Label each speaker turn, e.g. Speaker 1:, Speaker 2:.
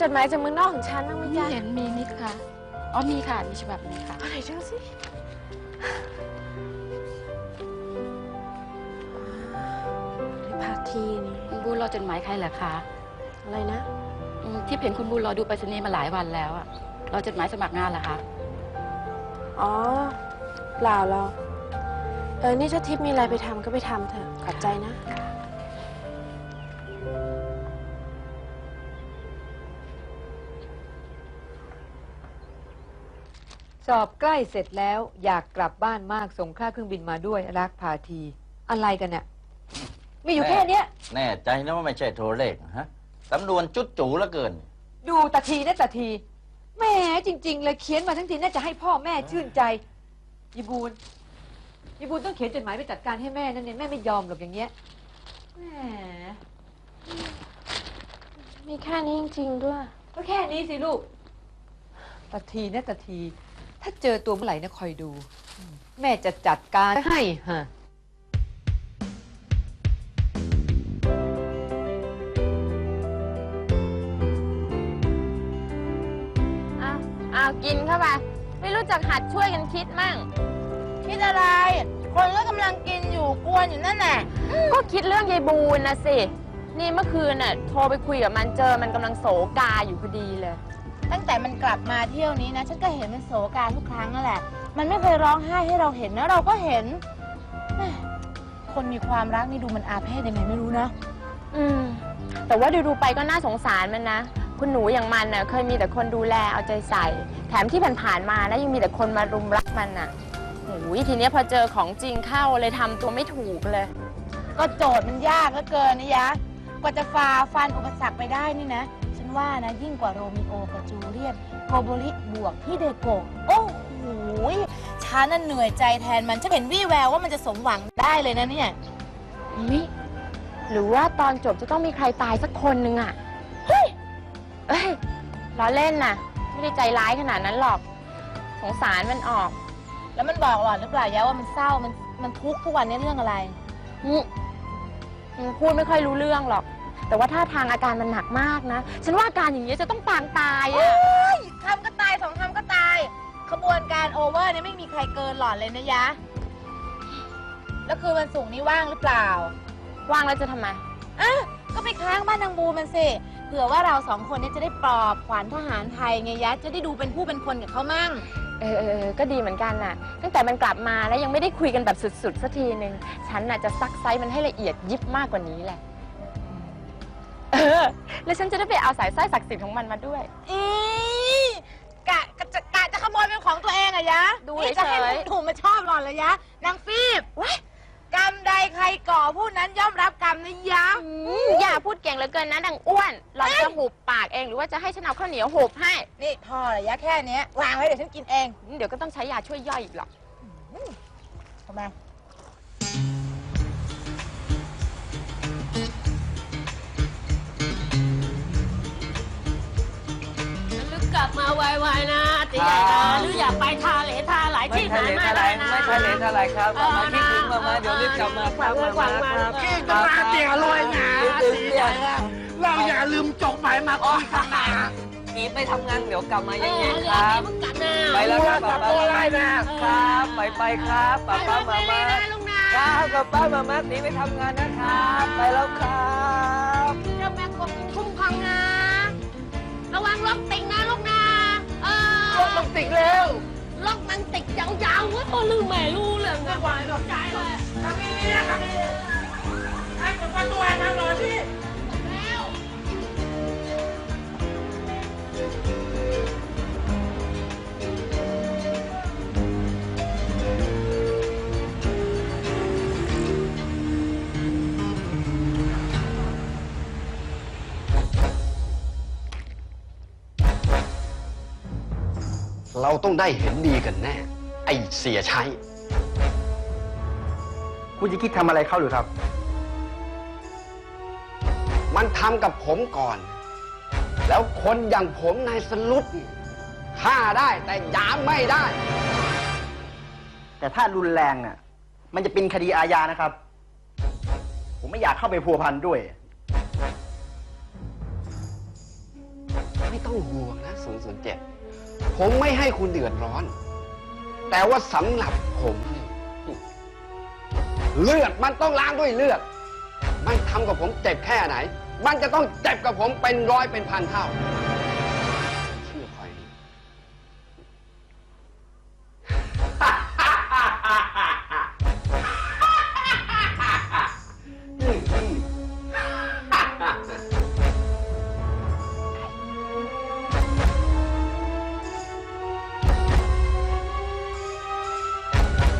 Speaker 1: จดหมายจากเมืองนอกของฉันบ้างไหม
Speaker 2: ไม่
Speaker 1: จ๊ะ
Speaker 2: เห็นมีนิดค่ะ อ๋อมีค่ะ มีฉบับนี้ค่ะ
Speaker 1: เอาไหนดูสินี่พาทีนี่
Speaker 2: คุณบูรอจดหมายใครเหรอคะ
Speaker 1: อะไรนะ
Speaker 2: อืมที่เห็นคุณบูรอดูไปรษณีย์มาหลายวันแล้วอะรอจดหมายสมัครงานเหรอคะ
Speaker 1: อ๋อ เปล่าหรอกเออ นี่ถ้าทิพย์มีอะไรไปทำก็ไปทำเถอะ ขอบใจนะ
Speaker 3: สอบใกล้เสร็จแล้วอยากกลับบ้านมากส่งค่าเครื่องบินมาด้วยรักพาที อะไรกันเนี่ยมีอยู่แค่เนี้ย
Speaker 4: แน่ใจนะว่าไม่ใช่โทรเลขฮะสำนวนจุดจูเหลือเกิน
Speaker 3: ดูตาทีนะตาทีแหมจริง ๆ เลยเขียนมาทั้งทีน่าจะให้พ่อแม่ชื่นใจยีบูนยีบูนต้องเขียนจดหมายไปจัดการให้แม่นั่นเนี่ยแม่ไม่ยอมหรอกอย่างเงี้ยแหม
Speaker 1: มีแค่นี้จริงๆด้วย
Speaker 3: ก็แค่นี้สิลูกตาทีนะตาที ถ้าเจอตัวเมื่อไหร่นะคอยดู แม่จะจัดการให้ฮะ
Speaker 1: อ้าวอ้าวกินเข้าไป ไม่รู้จักหัดช่วยกันคิดมั่ง
Speaker 5: คิดอะไร คนก็กำลังกินอยู่กวนอยู่นั่นแหละ
Speaker 1: ก็คิดเรื่องยายบูนนะสิ นี่เมื่อคืนน่ะโทรไปคุยกับมันเจอมันกำลังโศกาอยู่พอดีเลย
Speaker 5: ตั้งแต่มันกลับมาเที่ยวนี้นะ ฉันก็เห็นมันโศกาทุกครั้งนั่นแหละ มันไม่เคยร้องไห้ให้เราเห็นนะเราก็เห็นแม่คนมีความรักนี่ดูมันอาเพศยังไงไม่รู้นะ
Speaker 1: อืม แต่ว่าดูๆไปก็น่าสงสารมันนะ คุณหนูอย่างมันน่ะเคยมีแต่คนดูแลเอาใจใส่ แถมที่ผ่านๆมานะยังมีแต่คนมารุมรักมันน่ะโอ้ยทีเนี้ยพอเจอของจริงเข้าเลยทำตัวไม่ถูกเลย
Speaker 5: ก็โจทย์มันยากเหลือเกินนี่ยะ กว่าจะฝ่าฟันอุปสรรคไปได้นี่นะฉัน ว่านะยิ่งกว่าโรมิโอกับจูเลียตโกโบลิบวกที่เดโกะโอ้โหฉันน่ะเหนื่อยใจแทนมันฉันเห็นวี่แววว่ามันจะสมหวังได้เลยนะเนี่ย
Speaker 1: นี่หรือว่าตอนจบจะต้องมีใครตายสักคนนึงอะเฮ้ยเอ้ยล้อเล่นน่ะ ไม่ได้ใจร้ายขนาดนั้นหรอก สงสารมันออก
Speaker 5: แล้วมันบอกหล่อนหรือเปล่ายะว่ามันเศร้ามันมันทุกข์ทุกวันนี้เรื่องอะไร
Speaker 1: อืมมันพูดไม่ค่อยรู้เรื่องหรอก แต่ว่าท่าทางอาการมันหนักมากนะ ฉันว่าอาการอย่างนี้ยจะต้องปางตายอะ
Speaker 5: คำก็ตายสองคำก็ตาย ขบวนการโอเวอร์เนี่ยไม่มีใครเกินหล่อนเลยนะยะ แล้วคือวันศุกร์นี้ว่างหรือเปล่า
Speaker 1: ว่างแล้วจะทำไม
Speaker 5: อะก็ไปค้างบ้านนางบูมันสิ เผื่อว่าเราสองคนเนี่ยจะได้ปลอบขวัญทหารไทยไงยะ จะได้ดูเป็นผู้เป็นคนกับเขามั่ง
Speaker 1: เออเออเออก็ดีเหมือนกันน่ะ ตั้งแต่มันกลับมาแล้วยังไม่ได้คุยกันแบบสุดๆสักทีหนึ่งฉันน่ะจะซักไซส์มันให้ละเอียดยิบมากกว่านี้แหละเออแล้วฉันจะได้ไปเอาสายสร้อยศักดิ์สิทธิ์ของมันมาด้วย
Speaker 5: อีกะกะจะกะจะขโมยเป็นของตัวเองอะยะ
Speaker 1: ดู
Speaker 5: นี่จะให้
Speaker 1: เฉยๆ
Speaker 5: หนุ่มๆมาชอบหล่อนเลยยะนางฟีบเว้ยกรรมใดใครก่อผู้นั้นย่อมรับกรรมนะยะ
Speaker 1: อืมอย่าพูดเก่งเหลือเกินนะดังอ้วนหล่อนจะหุบปากเองหรือว่าจะให้ฉันเอาข้าวเหนียวหุบให้
Speaker 5: นี่พอเลยยะแค่เนี้ยวางไว้เดี๋ยวฉันกินเอง
Speaker 1: เดี๋ยวก็ต้องใช้ยาช่วยย่อยอีกหรอก
Speaker 5: ทำไม
Speaker 6: บมาไวๆนะตีใหญ่นะหรืออยากไปทาเหลทาหลาย
Speaker 7: ไม่
Speaker 6: ที่
Speaker 7: ทะ
Speaker 6: หา
Speaker 7: เล
Speaker 6: มา
Speaker 7: ท
Speaker 6: ได้
Speaker 7: ลาย
Speaker 6: นะ
Speaker 7: ไม่ทะเลทลายครับ
Speaker 6: เออ
Speaker 7: มาคิดถึงมามา
Speaker 6: นะ
Speaker 7: เดี๋ยวรีบกลับมาครับ
Speaker 6: เออ
Speaker 7: มา
Speaker 6: มา
Speaker 7: มา
Speaker 6: มา
Speaker 7: ครับ
Speaker 6: มา
Speaker 7: คิดมาเตี๋ยลอยนะ
Speaker 8: เราอย่าลืมจกหมายมาคุยกันนะ
Speaker 7: หนีไปทำงานเดี๋ยวกลับมา
Speaker 6: เอ
Speaker 7: เย็
Speaker 6: อน
Speaker 7: ๆ
Speaker 6: เดี๋
Speaker 7: ค
Speaker 6: ยว
Speaker 7: รับ
Speaker 6: นี้มึงกลับนะ
Speaker 7: ไปแล้วครับ
Speaker 8: กลั
Speaker 7: ป้า
Speaker 8: บ
Speaker 7: ป้า
Speaker 8: ตัวไล่นะ
Speaker 7: ครับ ไปไปครับป้าป้ามา
Speaker 6: ไป
Speaker 7: มา
Speaker 6: เลยนะลุงนะครับ
Speaker 7: กับป้ามามาหนีไปทำงานนะครับ ไปแล้วครับ
Speaker 6: ติกแล้วล็อ
Speaker 7: กมันติด
Speaker 6: ยาวๆว่าพอลืมแม่รู้เลยไม่ไหวหรอกใจเลย
Speaker 8: ทางนี้เนี่ยทางนี้ให้เปิดประตูให้ทางหน่อยพี่
Speaker 6: แล้ว
Speaker 9: เราต้องได้เห็นดีกันแน่ ไอเสียชัย
Speaker 8: คุณจะคิดทำอะไรเข้าหรือครับ
Speaker 9: มันทำกับผมก่อน แล้วคนอย่างผมนายสลุดฆ่าได้แต่ยามไม่ได้
Speaker 8: แต่ถ้ารุนแรงน่ะ มันจะเป็นคดีอาญานะครับ ผมไม่อยากเข้าไปพัวพันด้วย
Speaker 9: ไม่ต้องห่วงนะ007 ผมไม่ให้คุณเดือดร้อน แต่ว่าสำหรับผมนี่เลือดมันต้องล้างด้วยเลือด มันทำกับผมเจ็บแค่ไหน มันจะต้องเจ็บกับผมเป็นร้อยเป็นพันเท่า